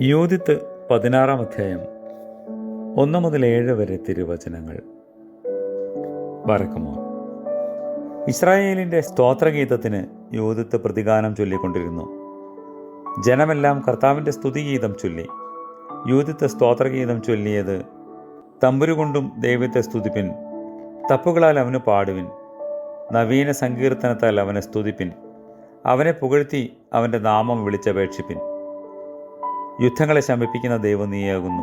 യോദിത്ത് പതിനാറാം അധ്യായം ഒന്ന് മുതൽ ഏഴ് വരെ തിരുവചനങ്ങൾ. വരക്കുമോ? ഇസ്രായേലിന്റെ സ്തോത്രഗീതത്തിന് യോദിത്ത് പ്രതിഗാനം ചൊല്ലിക്കൊണ്ടിരുന്നു. ജനമെല്ലാം കർത്താവിന്റെ സ്തുതിഗീതം ചൊല്ലി. യോദിത്ത് സ്തോത്രഗീതം ചൊല്ലിയത് തമ്പുരുകൊണ്ടും ദൈവത്തെ സ്തുതിപ്പിൻ തപ്പുകളാൽ അവന് പാടുവിൻ നവീന സങ്കീർത്തനത്താൽ അവനെ സ്തുതിപ്പിൻ അവനെ പുകഴ്ത്തി അവന്റെ നാമം വിളിച്ചപേക്ഷിപ്പിൻ. യുദ്ധങ്ങളെ ശമിപ്പിക്കുന്ന ദൈവം നീയാകുന്നു.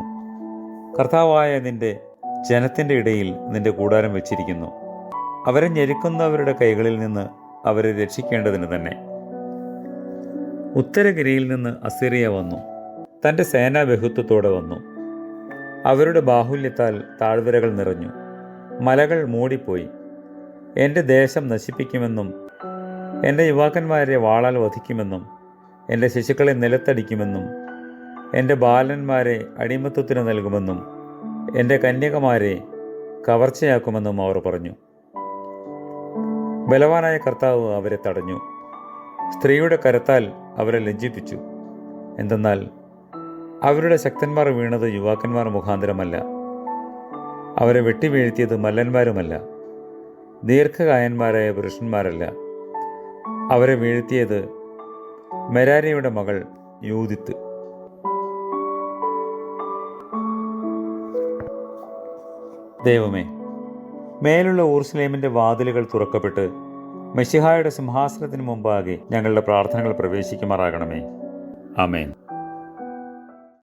കർത്താവായ നിന്റെ ജനത്തിന്റെ ഇടയിൽ നിന്റെ കൂടാരം വെച്ചിരിക്കുന്നു. അവരെ ഞെരുക്കുന്നവരുടെ കൈകളിൽ നിന്ന് അവരെ രക്ഷിക്കേണ്ടതിന് തന്നെ. ഉത്തരഗിരിയിൽ നിന്ന് അസിറിയ വന്നു. തന്റെ സേനാ ബഹുത്വത്തോടെ വന്നു. അവരുടെ ബാഹുല്യത്താൽ താഴ്വരകൾ നിറഞ്ഞു. മലകൾ മൂടിപ്പോയി. എന്റെ ദേശം നശിപ്പിക്കുമെന്നും എന്റെ യുവാക്കന്മാരെ വാളാൽ വധിക്കുമെന്നും എന്റെ ശിശുക്കളെ നിലത്തടിക്കുമെന്നും എന്റെ ബാലന്മാരെ അടിമത്വത്തിന് നൽകുമെന്നും എന്റെ കന്യകമാരെ കവർച്ചയാക്കുമെന്നും അവർ പറഞ്ഞു. ബലവാനായ കർത്താവ് അവരെ തടഞ്ഞു. സ്ത്രീയുടെ കരത്താൽ അവരെ ലജ്ജിപ്പിച്ചു. എന്തെന്നാൽ അവരുടെ ശക്തന്മാർ വീണത് യുവാക്കന്മാർ മുഖാന്തരമല്ല. അവരെ വെട്ടിവീഴ്ത്തിയത് മല്ലന്മാരുമല്ല. ദീർഘകായന്മാരായ പുരുഷന്മാരല്ല. അവരെ വീഴ്ത്തിയത് മെരാരിയുടെ മകൾ യൂതിത്ത് ദൈവമേ മേലുള്ള ഊർസ്ലേമിന്റെ വാതിലുകൾ തുറക്കപ്പെട്ട് മെഷിഹായുടെ സിംഹാസനത്തിന് മുമ്പാകെ ഞങ്ങളുടെ പ്രാർത്ഥനകൾ പ്രവേശിക്കുമാറാകണമേ. ആമേൻ.